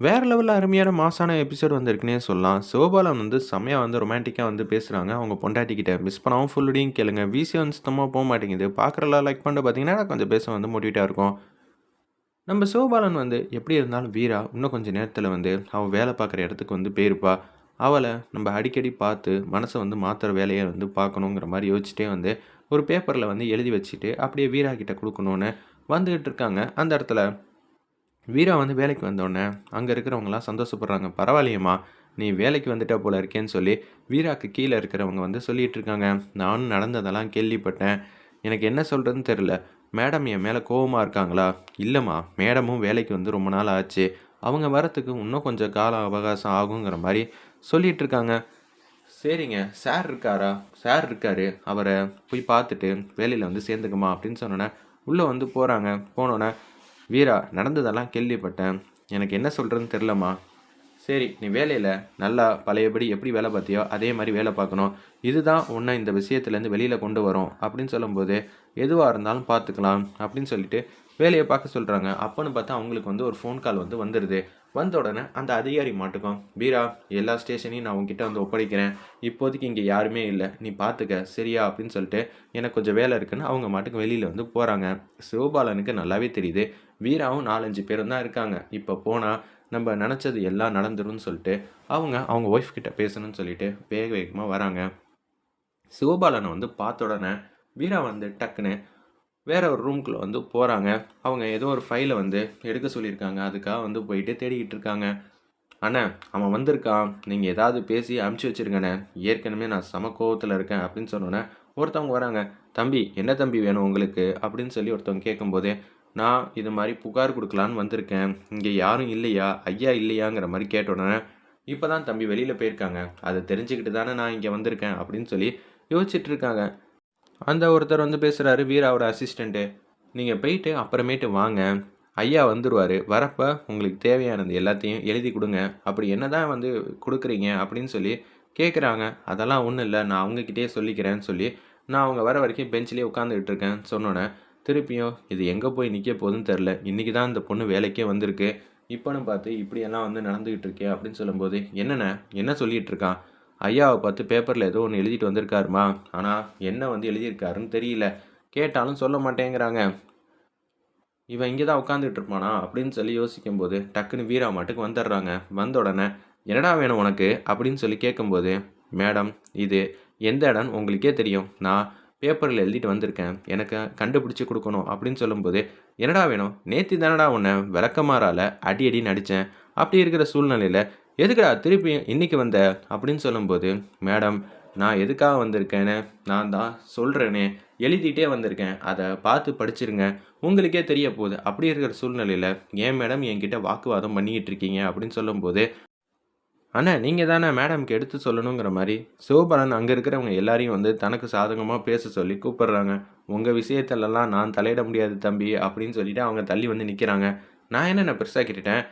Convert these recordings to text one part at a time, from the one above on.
வேறு லெவலில் அருமையான மாசான எபிசோட் வந்திருக்குன்னே சொல்லலாம். சிவபாலன் வந்து செம்மையாக வந்து ரொமான்டிக்காக வந்து பேசுகிறாங்க அவங்க பொண்டாட்டிக்கிட்ட மிஸ் பண்ணாமல் ஃபுல்லுடையும் கேளுங்க. விசி வந்து சுத்தமாக போக மாட்டேங்குது. பார்க்குறலாம் லைக் பண்ணிட்டு பார்த்தீங்கன்னா, கொஞ்சம் பேச வந்து மோட்டிவேட்டாக இருக்கும். நம்ம சிவபாலன் வந்து எப்படி இருந்தாலும் வீரா இன்னும் கொஞ்சம் நேரத்தில் வந்து அவள் வேலை பார்க்குற இடத்துக்கு வந்து போயிருப்பா. அவளை நம்ம அடிக்கடி பார்த்து மனசை வந்து மாத்துற வேலையை வந்து பார்க்கணுங்கிற மாதிரி யோசிச்சுட்டே வந்து ஒரு பேப்பரில் வந்து எழுதி வச்சுட்டு, அப்படியே வீரா கிட்டே கொடுக்கணுன்னு வந்துக்கிட்டு இருக்காங்க. அந்த இடத்துல வீரா வந்து வேலைக்கு வந்தோடனே அங்கே இருக்கிறவங்களாம் சந்தோஷப்படுறாங்க. "பரவாயில்லையேம்மா, நீ வேலைக்கு வந்துட்ட போல இருக்கேன்னு" சொல்லி வீராக்கு கீழே இருக்கிறவங்க வந்து சொல்லிகிட்டு இருக்காங்க. நானும் நடந்ததெல்லாம் கேள்விப்பட்டேன். எனக்கு என்ன சொல்கிறதுன்னு தெரியல. மேடம் என் மேலே கோபமாக இருக்காங்களா? இல்லைம்மா மேடமும் வேலைக்கு வந்து ரொம்ப நாள் ஆச்சு. அவங்க வரத்துக்கு இன்னும் கொஞ்சம் கால அவகாசம் ஆகுங்கிற மாதிரி சொல்லிகிட்டு இருக்காங்க. "சரிங்க, சார் இருக்காரா?" "சார் இருக்காரு. அவரை போய் பார்த்துட்டு வேலையில் வந்து சேர்ந்துக்கம்மா" அப்படின்னு சொன்னோன்னே உள்ளே வந்து போகிறாங்க போனோன்னே "வீரா, நடந்ததெல்லாம் கேள்விப்பட்டேன். எனக்கு என்ன சொல்கிறதுன்னு தெரியலம்மா. சரி, நீ வேலையில் நல்லா பழையபடி எப்படி வேலை பார்த்தியோ, அதே மாதிரி வேலை பார்க்கணும். இதுதான் உன்னை இந்த விஷயத்துலேருந்து வெளியில் கொண்டு வரும்" அப்படின்னு சொல்லும்போது, எதுவாக இருந்தாலும் பார்த்துக்கலாம்" அப்படின்னு சொல்லிட்டு வேலையை பார்க்க சொல்கிறாங்க அப்போன்னு பார்த்தா அவங்களுக்கு வந்து ஒரு ஃபோன் கால் வந்து வந்துடுது வந்த உடனே அந்த அதிகாரி மாட்டுக்கும், "வீரா, எல்லா ஸ்டேஷனையும் நான் உங்ககிட்ட வந்து ஒப்படைக்கிறேன். இப்போதைக்கு இங்கே யாருமே இல்லை நீ பார்த்துக்க. சரியா?" அப்படின்னு சொல்லிட்டு, எனக்கு கொஞ்சம் வேலை இருக்குன்னு அவங்க மாட்டுக்கு வெளியில் வந்து போகிறாங்க சிவபாலனுக்கு நல்லாவே தெரியுது. வீராவும் 4, 5 பேரும் தான் இருக்காங்க. இப்போ போனால் நம்ம நினச்சது எல்லாம் நடந்துரும்னு சொல்லிட்டு, அவங்க அவங்க ஒய்ஃப் கிட்ட பேசணும்னு சொல்லிட்டு வேக வேகமாக வராங்க. சிவபாலனை வந்து பார்த்த உடனே, வீரா வந்து டக்குன்னு வேற ஒரு ரூம்குள்ளே வந்து போகிறாங்க அவங்க ஏதோ ஒரு ஃபைலை வந்து எடுக்க சொல்லியிருக்காங்க. அதுக்காக வந்து போயிட்டு தேடிக்கிட்டு இருக்காங்க. "அண்ணே, அவன் வந்திருக்கான். நீங்கள் ஏதாவது பேசி அமுச்சு வச்சுருங்கண்ணே. ஏற்கனவே நான் சம கோவத்துல இருக்கேன்" அப்படின்னு சொன்னோன்னே ஒருத்தவங்க வராங்க. "தம்பி, என்ன தம்பி வேணும் உங்களுக்கு?" அப்படின்னு சொல்லி ஒருத்தவங்க கேட்கும்போது, "நான் இது மாதிரி புகார் கொடுக்கலான்னு வந்திருக்கேன். இங்கே யாரும் இல்லையா? ஐயா இல்லையாங்கிற மாதிரி கேட்டோன்னே இப்போ தான் தம்பி வெளியில் போயிருக்காங்க. அதை தெரிஞ்சுக்கிட்டு தானே நான் இங்கே வந்திருக்கேன்" அப்படின்னு சொல்லி யோசிச்சுட்டு இருக்காங்க. அந்த ஒருத்தர் வந்து பேசுகிறாரு வீராவோட அசிஸ்டண்ட்டு நீங்கள் போயிட்டு அப்புறமேட்டு வாங்க. ஐயா வந்துடுவார் வரப்போ உங்களுக்கு தேவையானது எல்லாத்தையும் எழுதி கொடுங்க அப்படி என்னதான் வந்து கொடுக்குறீங்க அப்படின்னு சொல்லி கேட்குறாங்க. "அதெல்லாம் ஒன்றும் இல்லை நான் அவங்கக்கிட்டே சொல்லிக்கிறேன்னு" சொல்லி, நான் அவங்க வர வரைக்கும் பெஞ்சிலே உட்காந்துக்கிட்டு இருக்கேன் சொன்னோன்னே திருப்பியும் இது எங்கே போய் நிற்க போகுதுன்னு தெரில இன்றைக்கி தான் இந்த பொண்ணு வேலைக்கே வந்திருக்கு. இப்போன்னு பார்த்து இப்படியெல்லாம் வந்து நடந்துக்கிட்டு இருக்கே அப்படின்னு சொல்லும்போது, "என்னண்ணே, என்ன சொல்லிகிட்ருக்கான் இருக்கான்?" ஐயாவை பார்த்து பேப்பரில் ஏதோ ஒன்று எழுதிட்டு வந்திருக்காரும்மா. ஆனால் என்ன வந்து எழுதியிருக்காருன்னு தெரியல. கேட்டாலும் சொல்ல மாட்டேங்கிறாங்க." "இவன் இங்கே தான் உட்காந்துட்டு இருப்பானா?" அப்படின்னு சொல்லி யோசிக்கும்போது, டக்குன்னு வீரா மாட்டுக்கு வந்துடுறாங்க. வந்த உடனே, "என்னடா வேணும் உனக்கு?" அப்படின்னு சொல்லி கேட்கும்போது, "மேடம், இது எந்த இடம் உங்களுக்கே தெரியும். நான் பேப்பரில் எழுதிட்டு வந்திருக்கேன். எனக்கு கண்டுபிடிச்சி கொடுக்கணும் அப்படின்னு சொல்லும்போது, "என்னடா வேணும்? நேத்தி தானடா உன்னை விளக்கமாறால அடி அடி நடித்தேன் அப்படி இருக்கிற சூழ்நிலையில் எதுக்குடா திருப்பி இன்றைக்கி வந்த?" அப்படின்னு சொல்லும்போது, "மேடம், நான் எதுக்காக வந்திருக்கேன்னு நான் தான் சொல்கிறேனே எழுதிட்டே வந்திருக்கேன். அதை பார்த்து படிச்சிருங்க. உங்களுக்கே தெரிய போகுது. அப்படி இருக்கிற சூழ்நிலையில் ஏன் மேடம் என்கிட்ட வாக்குவாதம் பண்ணிக்கிட்டு இருக்கீங்க?" அப்படின்னு சொல்லும்போது, அண்ணா நீங்கள் தானே மேடம்க்கு எடுத்து சொல்லணுங்கிற மாதிரி சிவபாலன் அங்கே இருக்கிறவங்க எல்லாரையும் வந்து தனக்கு சாதகமாக பேச சொல்லி கூப்பிடுறாங்க. உங்கள் விஷயத்துலலாம் நான் தலையிட முடியாது தம்பி" அப்படின்னு சொல்லிட்டு அவங்க தள்ளி வந்து நிற்கிறாங்க "நான் என்னென்ன பெருசாக கேட்டுட்டேன்?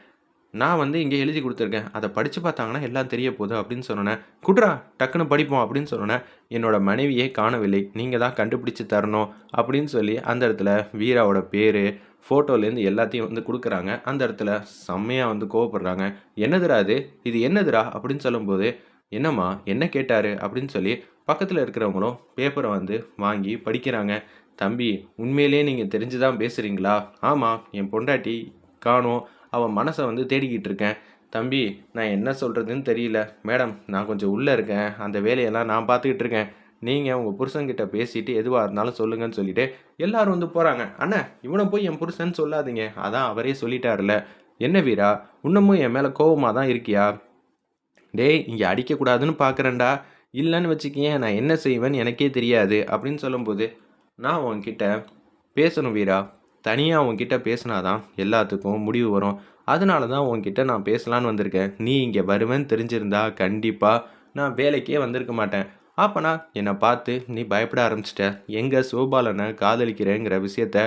நான் வந்து இங்கே எழுதி கொடுத்துருக்கேன் அதை படித்து பார்த்தாங்கன்னா எல்லாம் தெரிய போகுது" அப்படின்னு சொன்னேன் குட்ரா டக்குன்னு படிப்போம்" அப்படின்னு சொன்னேன் "என்னோட மனைவியை காணவில்லை. நீங்கள் தான் கண்டுபிடிச்சு தரணும்" அப்படின்னு சொல்லி அந்த இடத்துல வீராவோட பேர் ஃபோட்டோலேருந்து எல்லாத்தையும் வந்து கொடுக்குறாங்க அந்த இடத்துல செம்மையாக வந்து கோவப்படுறாங்க. "என்னதுடா அது இது என்னதுடா?" அப்படின்னு சொல்லும்போது, "என்னம்மா, என்ன கேட்டார் அப்படின்னு சொல்லி பக்கத்தில் இருக்கிறவங்களும் பேப்பரை வந்து வாங்கி படிக்கிறாங்க. "தம்பி, உண்மையிலேயே நீங்கள் தெரிஞ்சு தான் பேசுகிறீங்களா ஆமாம் என் பொண்டாட்டி காணும் அவன் மனசை வந்து தேடிக்கிட்டு இருக்கேன்." "தம்பி, நான் என்ன சொல்கிறதுன்னு தெரியல. மேடம், நான் கொஞ்சம் உள்ளே இருக்கேன். அந்த வேலையெல்லாம் நான் பார்த்துக்கிட்டு இருக்கேன். நீங்கள் உங்கள் புருஷன்கிட்ட பேசிட்டு எதுவாக இருந்தாலும் சொல்லுங்கன்னு" சொல்லிட்டு எல்லாரும் வந்து போகிறாங்க அண்ணா இவனை போய் என் புருஷன்னு சொல்லாதீங்க. அதான் அவரே சொல்லிட்டாருல "என்ன வீரா, இன்னமும் என் மேலே கோபமாக தான் இருக்கியா?" "டேய், இங்கே அடிக்கக்கூடாதுன்னு பார்க்குறேன்டா. இல்லைன்னு வச்சுக்கயேன், நான் என்ன செய்வேன்னு எனக்கே தெரியாது" அப்படின்னு சொல்லும்போது, "நான் உன்கிட்ட பேசணும் வீரா. தனியாக உன்கிட்ட பேசினா தான் எல்லாத்துக்கும் முடிவு வரும். அதனால தான் உன்கிட்ட நான் பேசலான்னு வந்திருக்கேன். நீ இங்கே வருவேன்னு தெரிஞ்சிருந்தா கண்டிப்பாக நான் வேலைக்கே வந்திருக்க மாட்டேன். அப்போனா என்னை பார்த்து நீ பயப்பட ஆரம்பிச்சிட்ட எங்கே சிவபாலனை காதலிக்கிறேங்கிற விஷயத்த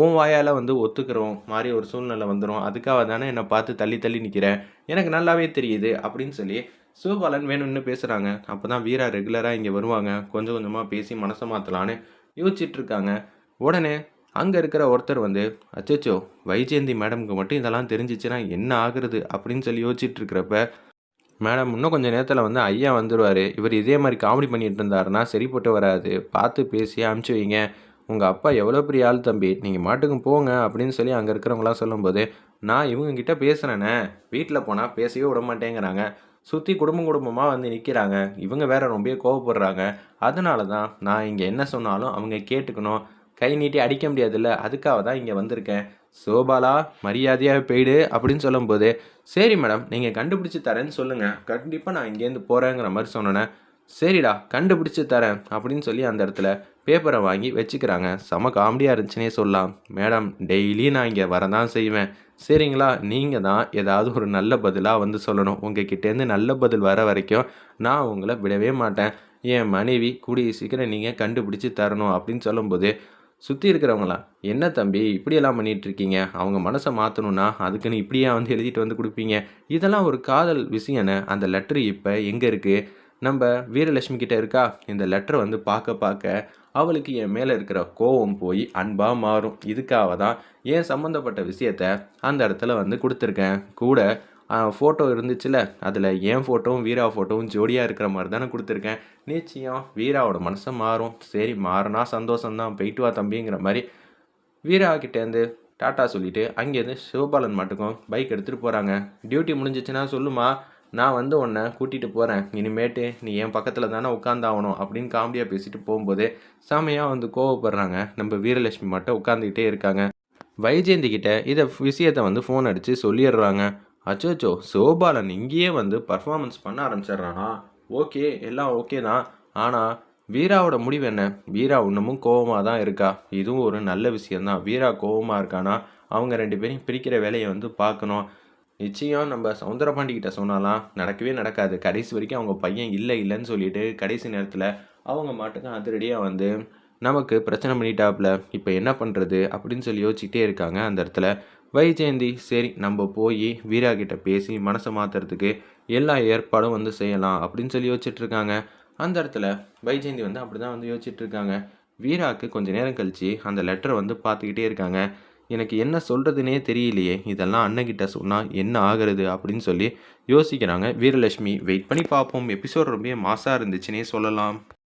உன் வாயால் வந்து ஒத்துக்கிறோம் மாதிரி ஒரு சூழ்நிலை வந்துடும் அதுக்காக தானே என்னை பார்த்து தள்ளி தள்ளி நிற்கிறேன் எனக்கு நல்லாவே தெரியுது" அப்படின்னு சொல்லி சிவபாலன் வேணும்னு பேசுகிறாங்க அப்போ தான் வீரா ரெகுலராக இங்கே வருவாங்க. கொஞ்சம் கொஞ்சமாக பேசி மனசை மாற்றலான்னு யோசிச்சுட்ருக்காங்க உடனே அங்கே இருக்கிற ஒருத்தர் வந்து அச்சச்சோ வைஜெயந்தி மேடம்க்கு மட்டும் இதெல்லாம் தெரிஞ்சிச்சுன்னா என்ன ஆகுறது? அப்படின்னு சொல்லி யோசிச்சுட்டு இருக்கிறப்ப மேடம் இன்னும் கொஞ்சம் நேரத்தில் வந்து ஐயா வந்துடுவார் இவர் இதே மாதிரி காமெடி பண்ணிட்டு இருந்தாருன்னா சரிப்பட்டு வராது. பார்த்து பேசி அனுப்பிச்சி வைங்க. உங்கள் அப்பா எவ்வளோ பெரிய ஆள் தம்பி. நீங்கள் மாட்டுக்கும் போங்க. அப்படின்னு சொல்லி அங்கே இருக்கிறவங்களாம் சொல்லும்போது நான் இவங்கக்கிட்ட பேசுகிறேனே வீட்டில் போனால் பேசவே விட மாட்டேங்கிறாங்க. சுற்றி குடும்பம் குடும்பமாக வந்து நிற்கிறாங்க இவங்க வேற ரொம்ப கோவப்படுறாங்க. அதனால தான் நான் இங்கே என்ன சொன்னாலும் அவங்க கேட்டுக்கணும். கை நீட்டி அடிக்க முடியாதுல்ல அதுக்காக தான் இங்கே வந்திருக்கேன். சோபாலா மரியாதையாக போயிடு அப்படின்னு சொல்லும்போது சரி மேடம் நீங்கள் கண்டுபிடிச்சி தரேன்னு சொல்லுங்கள் கண்டிப்பாக நான் இங்கேருந்து போகிறேங்கிற மாதிரி சொன்னேன் சரிடா கண்டுபிடிச்சி தரேன் அப்படின்னு சொல்லி அந்த இடத்துல பேப்பரை வாங்கி வச்சுக்கிறாங்க. செம காமெடியாக இருந்துச்சுன்னே சொல்லலாம். மேடம் டெய்லி நான் இங்கே வரதான் செய்வேன். சரிங்களா? நீங்கள் தான் ஏதாவது ஒரு நல்ல பதிலாக வந்து சொல்லணும். உங்கள் கிட்டேருந்து நல்ல பதில் வர வரைக்கும் நான் உங்களை விடவே மாட்டேன். என் மனைவி கூடிய சீக்கிரம் நீங்கள் கண்டுபிடிச்சி தரணும் அப்படின்னு சொல்லும்போது சுற்றி இருக்கிறவங்களாம் என்ன தம்பி இப்படியெல்லாம் பண்ணிட்டு இருக்கீங்க அவங்க மனசை மாற்றணும்னா அதுக்குன்னு இப்படியா வந்து எழுதிட்டு வந்து கொடுப்பீங்க. இதெல்லாம் ஒரு காதல் விஷயம்னு அந்த லெட்ரு இப்போ எங்கே இருக்குது நம்ம வீரலட்சுமி கிட்டே இருக்கா? இந்த லெட்டரை வந்து பார்க்க பார்க்க அவளுக்கு என் மேலே இருக்கிற கோவம் போய் அன்பாக மாறும். இதுக்காக தான் ஏன் சம்மந்தப்பட்ட விஷயத்த அந்த இடத்துல வந்து கொடுத்துருக்கேன். கூட ஃபோட்டோ இருந்துச்சுல அதில் என் ஃபோட்டோவும் வீரா ஃபோட்டோவும் ஜோடியாக இருக்கிற மாதிரி தானே கொடுத்துருக்கேன். நிச்சயம் வீராவோட மனசை மாறும். சரி மாறினா சந்தோஷம்தான் போயிட்டு வா தம்பிங்கிற மாதிரி வீரா கிட்டேருந்து டாட்டா சொல்லிவிட்டு அங்கேருந்து சிவபாலன் மட்டுக்கும் பைக் எடுத்துகிட்டு போகிறாங்க டியூட்டி முடிஞ்சிச்சுன்னா சொல்லுமா நான் வந்து உன்னை கூட்டிகிட்டு போகிறேன் இனிமேட்டு நீ என் பக்கத்தில் தானே உட்காந்தாகணும் அப்படின்னு காமெடியாக பேசிட்டு போகும்போது செமையாக வந்து கோவப்படுறாங்க. நம்ம வீரலட்சுமி மட்டும் உட்காந்துக்கிட்டே இருக்காங்க. வைஜெயந்தி கிட்ட இதை விஷயத்தை வந்து ஃபோன் அடித்து சொல்லிடுறாங்க. அச்சோச்சோ சோபாலன் இங்கேயே வந்து பர்ஃபார்மன்ஸ் பண்ண ஆரம்பிச்சிடுறானா? ஓகே எல்லாம் ஓகே தான். ஆனால் வீராவோட முடிவு என்ன? வீரா இன்னமும் கோவமாக தான் இருக்கா? இதுவும் ஒரு நல்ல விஷயந்தான் வீரா கோவமாக இருக்கானா? அவங்க ரெண்டு பேரையும் பிரிக்கிற வேலையை வந்து பார்க்கணும். நிச்சயம் நம்ம சவுந்தரபாண்டிகிட்ட சொன்னாலாம் நடக்கவே நடக்காது. கடைசி வரைக்கும் அவங்க பையன் இல்லை இல்லைன்னு சொல்லிட்டு கடைசி நேரத்தில் அவங்க மாட்டுக்கும் அதிரடியாக வந்து நமக்கு பிரச்சனை பண்ணிட்டாப்புல இப்போ என்ன பண்ணுறது அப்படின்னு சொல்லி யோசிச்சுக்கிட்டே இருக்காங்க அந்த இடத்துல. வைஜெயந்தி சரி நம்ம போய் வீரா கிட்ட பேசி மனசை மாற்றுறதுக்கு எல்லா ஏற்பாடும் வந்து செய்யலாம் அப்படின்னு சொல்லி யோசிச்சிட்டுருக்காங்க அந்த இடத்துல வைஜெயந்தி வந்து அப்படி தான் வந்து யோசிச்சிட்டிருக்காங்க வீராவுக்கு கொஞ்சம் நேரம் கழித்து அந்த லெட்டரை வந்து பார்த்துக்கிட்டே இருக்காங்க. எனக்கு என்ன சொல்கிறதுனே தெரியலையே இதெல்லாம் அண்ணகிட்ட சொன்னால் என்ன ஆகிறது? அப்படின்னு சொல்லி யோசிக்கிறாங்க. வீரலட்சுமி வெயிட் பண்ணி பார்ப்போம். எபிசோட் ரொம்ப மாசாக இருந்துச்சுன்னே சொல்லலாம்.